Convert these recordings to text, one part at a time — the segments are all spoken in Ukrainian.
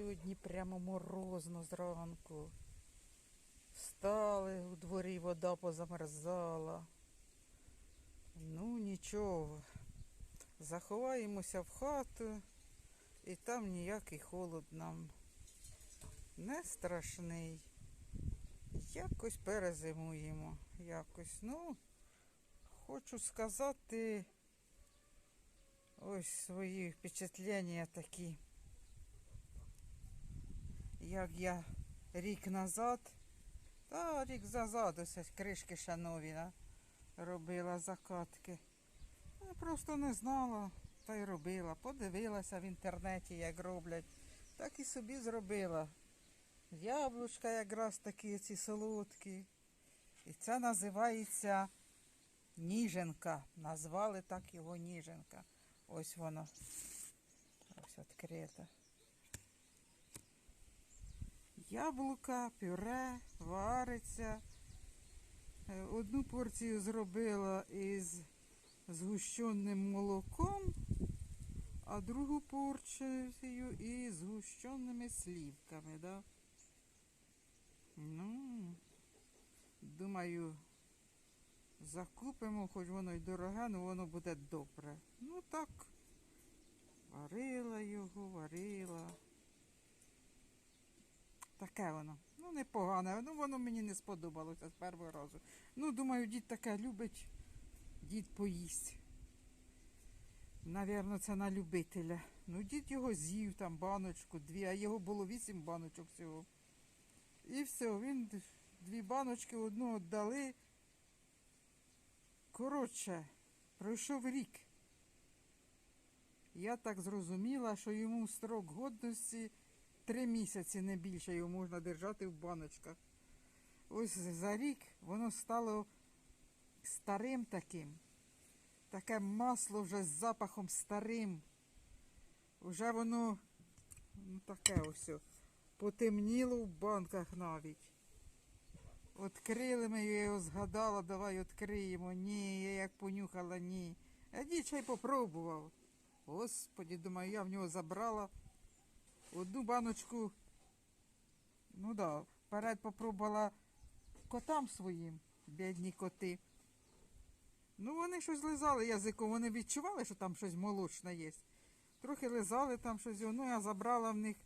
Сьогодні прямо морозно зранку. Встали, у дворі вода позамерзала. Ну, нічого. Заховаємося в хату, і там ніякий холод нам не страшний. Якось перезимуємо. Якось. Ну, хочу сказати ось свої впечатлення такі. Як я рік назад, та рік назад ось кришки ще нові да, робила закатки. Я просто не знала та й робила. Подивилася в інтернеті, як роблять. Так і собі зробила. Яблучка якраз такі ці солодкі. І це називається ніженка. Назвали так його ніженка. Ось воно. Ось відкрите. Яблука, пюре, вариться. Е, Одну порцію зробила із згущеним молоком, а другу порцію із згущеними слівками. Да? Ну, думаю, закупимо, хоч воно й дороге, але воно буде добре. Ну так, варила його, варила. Таке воно. Ну, непогане. Ну, воно мені не сподобалося з першого разу. Ну, думаю, дід таке любить, дід поїсть. Навірно, це на любителя. Ну, дід його з'їв там баночку, дві, а його було вісім баночок всього. І все, він дві баночки одну віддали. Коротше, пройшов рік. Я так зрозуміла, що йому строк годності три місяці не більше його можна держати в баночках. Ось за рік воно стало старим таким. Таке масло вже з запахом старим. Вже воно ну, таке ось. Потемніло в банках навіть. Открили ми, його згадала, давай відкриємо. Ні, я як понюхала, ні. А дічай попробував. Господі, думаю, я в нього забрала одну баночку. Ну да, вперед попробувала котам своїм, бідні коти. Ну, вони щось лизали язиком, вони відчували, що там щось молочне є. Трохи лизали там щось, ну я забрала в них,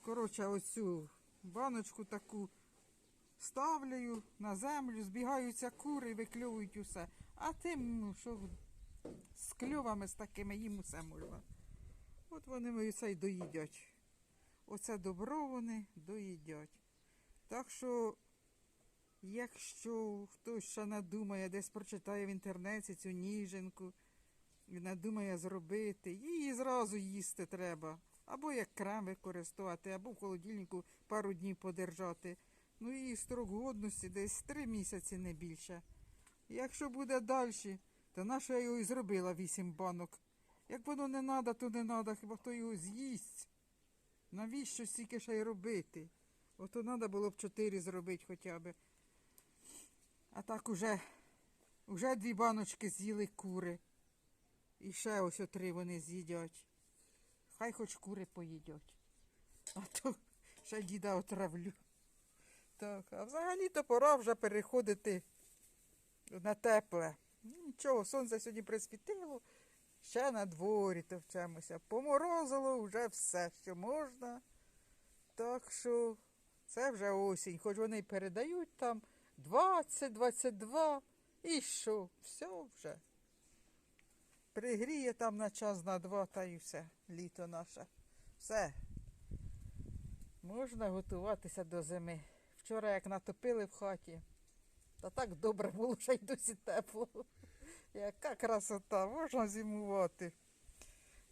коротше, оцю баночку таку ставлю на землю, збігаються кури, викльовують усе. А тим, ну, що з кльовами з такими їм усе можна. От вони це й доїдять. Оце добро вони доїдять. Так що, якщо хтось ще надумає, десь прочитає в інтернеті цю ніженку надумає зробити, її зразу їсти треба. Або як крем використовувати, або в холодильнику пару днів подержати. Ну і строк годності десь три місяці, не більше. Якщо буде далі, то наша я його і зробила вісім банок. Як воно не треба, то не треба, хіба хто його з'їсть. Навіщо стільки ще й робити? Ото треба було б чотири зробити хоча б. А так уже, уже дві баночки з'їли кури. І ще ось три вони з'їдять. Хай хоч кури поїдять. А то ще діда отравлю. Так, а взагалі-то пора вже переходити на тепле. Нічого, сонце сьогодні присвітило, ще на дворі товчемося. Поморозило вже все, що можна. Так що це вже осінь, хоч вони передають там 20-22. І що? Все вже. Пригріє там на час, на два, та й все, літо наше. Все. Можна готуватися до зими. Вчора як натопили в хаті, та так добре було, що й досі тепло. Яка красота, можна зимувати.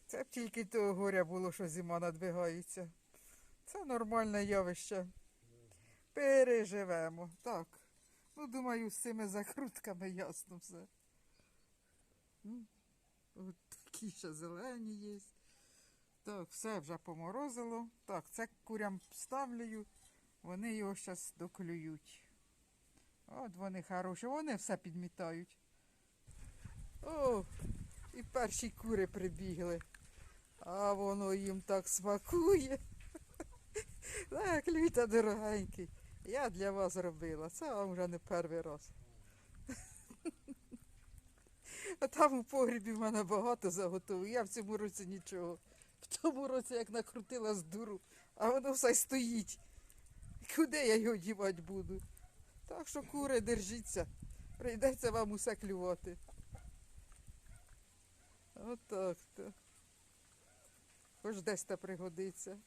Це б тільки того горя було, що зима надвигається. Це нормальне явище. Переживемо. Так. Ну, думаю, з цими закрутками ясно все. От такі ще зелені є. Так, все вже поморозило. Так, це курям ставлю. Вони його зараз доклюють. От вони хороші, вони все підмітають. О, і перші кури прибігли. А воно їм так смакує. Так, Літа дорогенький. Я для вас робила. Це вам вже не перший раз. А там у погрібі в мене багато заготовив. Я в цьому році нічого. В тому році як накрутила з дуру, а воно все стоїть. Куди я його дівати буду? Так що, кури, держіться. Прийдеться вам усе клювати. Отак то. Хоч десь та пригодиться.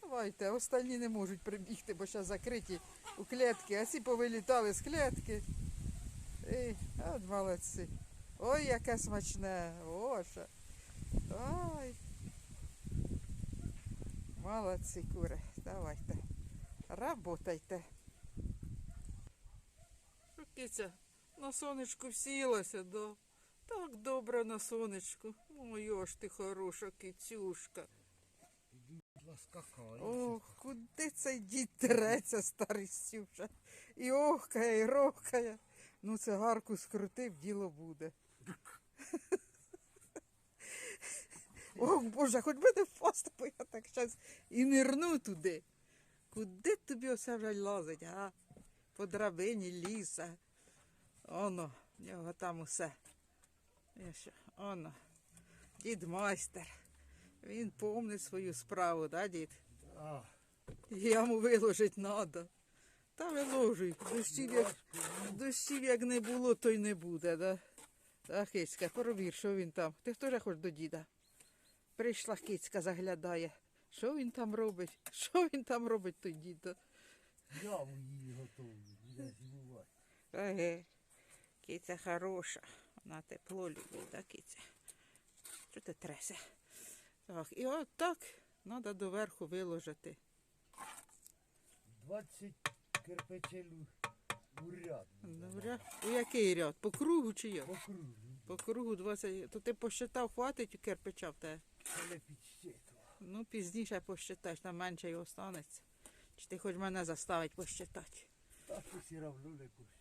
Давайте, останні не можуть прибігти, бо зараз закриті у клітки, а ці повилітали з клітки. Ей, от молодці. Ой, яке смачне. Оша. Ой. Молодці, кури. Давайте. Работайте. Що, на сонечку всілася, да? Так добре на сонечку. Моя ж ти хороша кицюшка. Ох, куди цей дід треться, старий Сюша? І охкає, і рохкає. Ну, це гарку скрутив, діло буде. Ох, Боже, хоч би не впасти, я так щас і нирну туди. Куди тобі оце вже лазить, а? По драбині ліса. Оно, в нього там усе. Що, Оно, дід майстер. Він помнить свою справу, да, дід? А, Яму виложить надо. Та виложуй. Дощів як, дощів як не було, то й не буде, да? Та кицька, провір, що він там. Ти хто ж хоч до діда? Прийшла кицька, заглядає. Що він там робить? Що він там робить, той дід? я її готовлю, зимувати. Еге, киця хороша. Вона тепло любить, да, киця? Що ти тресе? Так, і от так треба доверху виложити. 20 кирпичелю у ряд. Добре. У який ряд? По кругу чи як? По кругу. По кругу 20. То ти посчитав, хватить кирпича в тебе? Це не підщитував. Ну, пізніше посчитаєш, там менше й останеться. Чи ти хоч мене заставить посчитати? Та ти все равно не пущу.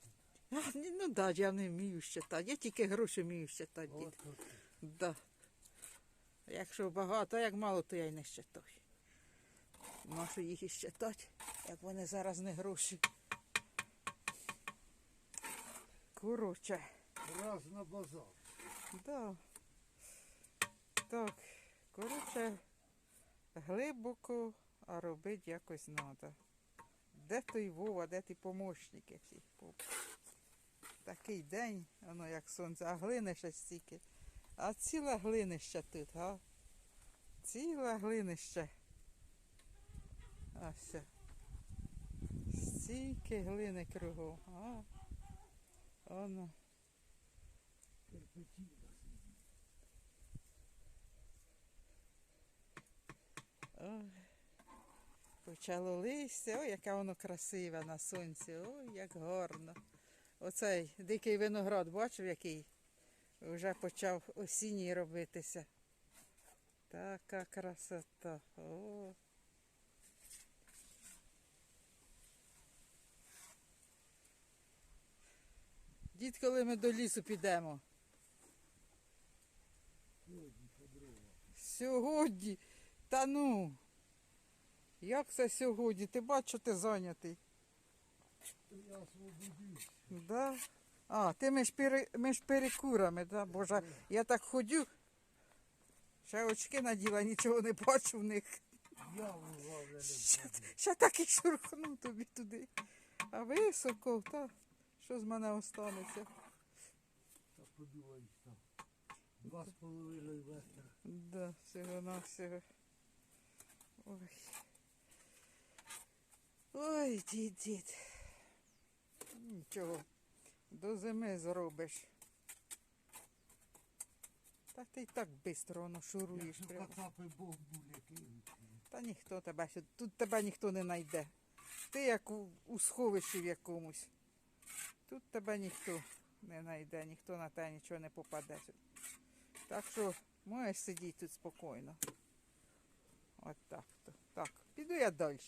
А, ні, Ну да, я не вмію считати. Я тільки гроші вмію считати, дід. Да. Якщо багато, а як мало, то я й не считаю. Нащо їх і считати, як вони зараз не гроші. Коротше. Раз на базар. Да. Так, коротше, глибоко, а робити якось треба. Де той Вова, де ті помощники всі? Такий день, воно як сонце, а глини ще стільки. А ціле глинище тут, а? Ціле глинище. А. Стільки глини кругом. А? Воно. Ой, почало листя, ой, яке воно красиве на сонці, ой, як гарно. Оцей дикий виноград, бачив, який вже почав осінній робитися. Така красота. О. Дід, коли ми до лісу підемо? Сьогодні. Та ну. Як це сьогодні? Ти бачиш, що ти зайнятий. Я освободився. Да? А, ти між, пере, між перекурами, да? Боже, я так ходю. Ще очки наділа, нічого не бачу в них. Я вже Ще, ще так і шурхну тобі туди. А високо, та що з мене останеться? Та подумай там. Два з половиною метра. Да, всього на всього. Ой. Ой, дід, дід. Нічого. До зими зробиш. Та ти й так швидко воно шуруєш прямо. Бог. Та ніхто тебе. Тут тебе ніхто не знайде. Ти як у, у сховищі в якомусь. Тут тебе ніхто не знайде, ніхто на тебе нічого не попаде. Так що можеш сидіти тут спокійно. От так то. Так, піду я далі.